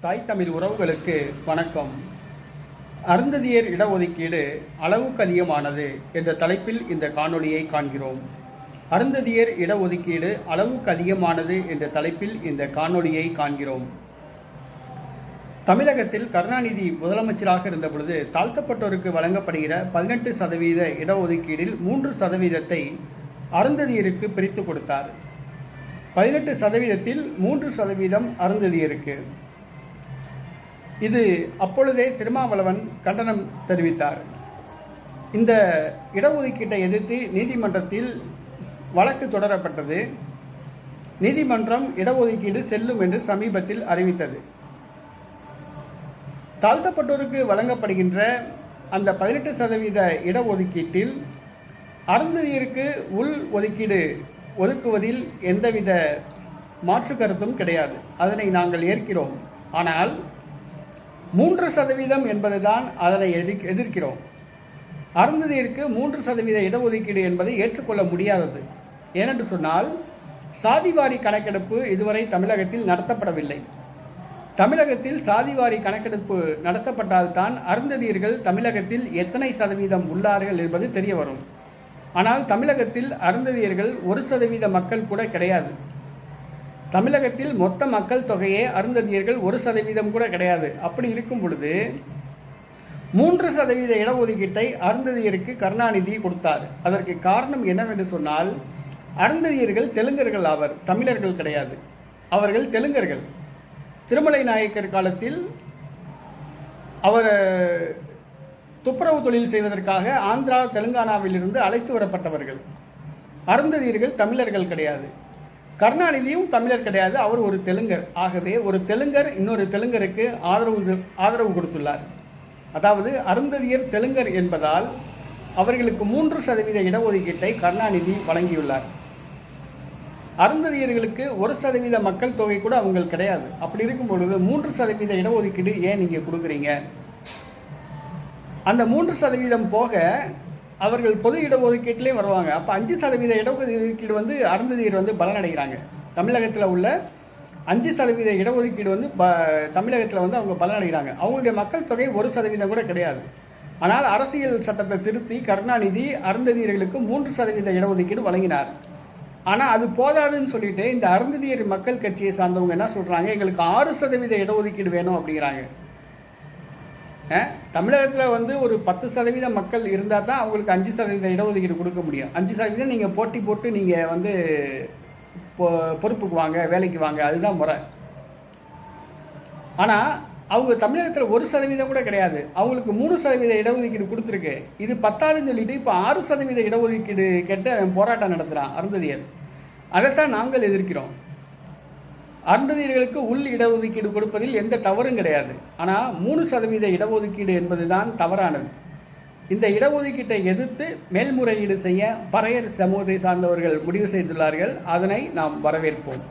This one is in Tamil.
தாய் தமிழ் உறவுகளுக்கு வணக்கம். அருந்ததியர் இடஒதுக்கீடு அளவுக்கு அதிகமானது என்ற தலைப்பில் இந்த காணொளியை காண்கிறோம். அருந்ததியர் இடஒதுக்கீடு அளவுக்கு அதிகமானது என்ற தலைப்பில் இந்த காணொளியை காண்கிறோம். தமிழகத்தில் கருணாநிதி முதலமைச்சராக இருந்த பொழுது தாழ்த்தப்பட்டோருக்கு வழங்கப்படுகிற பதினெட்டு சதவீத இடஒதுக்கீடில் மூன்று சதவீதத்தை அருந்ததியருக்கு பிரித்து கொடுத்தார். பதினெட்டு சதவீதத்தில் மூன்று சதவீதம் அருந்ததியருக்கு. இது அப்பொழுதே திருமாவளவன் கண்டனம் தெரிவித்தார். இந்த இடஒதுக்கீட்டை எதிர்த்து நீதிமன்றத்தில் வழக்கு தொடரப்பட்டது. நீதிமன்றம் இடஒதுக்கீடு செல்லும் என்று சமீபத்தில் அறிவித்தது. தாழ்த்தப்பட்டோருக்கு வழங்கப்படுகின்ற அந்த பதினெட்டு சதவீத இடஒதுக்கீட்டில் அருந்ததியருக்கு உள் ஒதுக்கீடு ஒதுக்குவதில் எந்தவித மாற்று கருத்தும் கிடையாது. அதனை நாங்கள் ஏற்கிறோம். ஆனால் மூன்று சதவீதம் என்பதுதான் அதனை எதிர் எதிர்க்கிறோம். அருந்ததியிற்கு மூன்று சதவீத இடஒதுக்கீடு என்பதை ஏற்றுக்கொள்ள முடியாதது. ஏனென்று சொன்னால் சாதிவாரி கணக்கெடுப்பு இதுவரை தமிழகத்தில் நடத்தப்படவில்லை. தமிழகத்தில் சாதிவாரி கணக்கெடுப்பு நடத்தப்பட்டால்தான் அருந்ததியர்கள் தமிழகத்தில் எத்தனை சதவீதம் உள்ளார்கள் என்பது தெரிய வரும். ஆனால் தமிழகத்தில் அருந்ததியர்கள் ஒரு சதவீத மக்கள் கூட கிடையாது. தமிழகத்தில் மொத்த மக்கள் தொகையே அருந்ததியர்கள் ஒரு சதவீதம் கூட கிடையாது. அப்படி இருக்கும் பொழுது மூன்று சதவீத இடஒதுக்கீட்டை அருந்ததியருக்கு கருணாநிதி கொடுத்தார். அதற்கு காரணம் என்னவென்று சொன்னால் அருந்ததியர்கள் தெலுங்கர்கள் ஆவர் தமிழர்கள் கிடையாது. அவர்கள் தெலுங்கர்கள். திருமலை நாயக்கர் காலத்தில் அவர் துப்புரவு தொழில் செய்வதற்காக ஆந்திரா தெலுங்கானாவிலிருந்து அழைத்து வரப்பட்டவர்கள். அருந்ததியர்கள் தமிழர்கள் கிடையாது. கருணாநிதியும் தமிழர் கிடையாது அவர் ஒரு தெலுங்கர். ஆகவே ஒரு தெலுங்கர் இன்னொரு தெலுங்கருக்கு ஆதரவு ஆதரவு கொடுத்துள்ளார். அதாவது அருந்ததியர் தெலுங்கர் என்பதால் அவர்களுக்கு மூன்று சதவீத இடஒதுக்கீட்டை கருணாநிதி வழங்கியுள்ளார். அருந்ததியர்களுக்கு ஒரு சதவீத மக்கள் தொகை கூட அவங்களுக்கு கிடையாது. அப்படி இருக்கும் பொழுது மூன்று சதவீத இடஒதுக்கீடு ஏன் நீங்கள் கொடுக்குறீங்க? அந்த மூன்று சதவீதம் போக அவர்கள் பொது இடஒதுக்கீட்டிலே வருவாங்க. அப்போ அஞ்சு சதவீத இடஒதுக்கீடு வந்து அருந்ததியர் வந்து பலனடைகிறாங்க. தமிழகத்தில் உள்ள அஞ்சு சதவீத இடஒதுக்கீடு வந்து ப தமிழகத்தில் வந்து அவங்க பலனடைகிறாங்க. அவங்களுடைய மக்கள் தொகை ஒரு சதவீதம் கூட கிடையாது. ஆனால் அரசியல் சட்டத்தை திருத்தி கருணாநிதி அருந்ததியர்களுக்கு மூன்று சதவீத இடஒதுக்கீடு வழங்கினார். ஆனால் அது போதாதுன்னு சொல்லிட்டு இந்த அருந்ததியர் மக்கள் கட்சியை சார்ந்தவங்க என்ன சொல்கிறாங்க எங்களுக்கு ஆறு சதவீத இடஒதுக்கீடு வேணும் அப்படிங்கிறாங்க. தமிழகத்தில் வந்து ஒரு பத்து சதவீத மக்கள் இருந்தால் தான் அவங்களுக்கு அஞ்சு சதவீத இடஒதுக்கீடு கொடுக்க முடியும். அஞ்சு சதவீதம் நீங்கள் போட்டி போட்டு நீங்கள் வந்து பொறுப்புக்கு வாங்க வேலைக்கு வாங்க அதுதான் முறை. ஆனால் அவங்க தமிழகத்தில் ஒரு சதவீதம் கூட கிடையாது. அவங்களுக்கு மூணு சதவீத இடஒதுக்கீடு கொடுத்துருக்கு. இது பத்தாதுன்னு சொல்லிட்டு இப்போ ஆறு சதவீத இடஒதுக்கீடு கேட்டு அவன் போராட்டம் நடத்துகிறான் அருந்ததியர். அதைத்தான் நாங்கள் எதிர்க்கிறோம். அருந்ததியர்களுக்கு உள் இடஒதுக்கீடு கொடுப்பதில் எந்த தவறும் கிடையாது. ஆனால் மூணு சதவீத இடஒதுக்கீடு என்பதுதான் தவறானது. இந்த இடஒதுக்கீட்டை எதிர்த்து மேல்முறையீடு செய்ய பறையர் சமூகத்தை சார்ந்தவர்கள் முடிவு செய்துள்ளார்கள். அதனை நாம் வரவேற்போம்.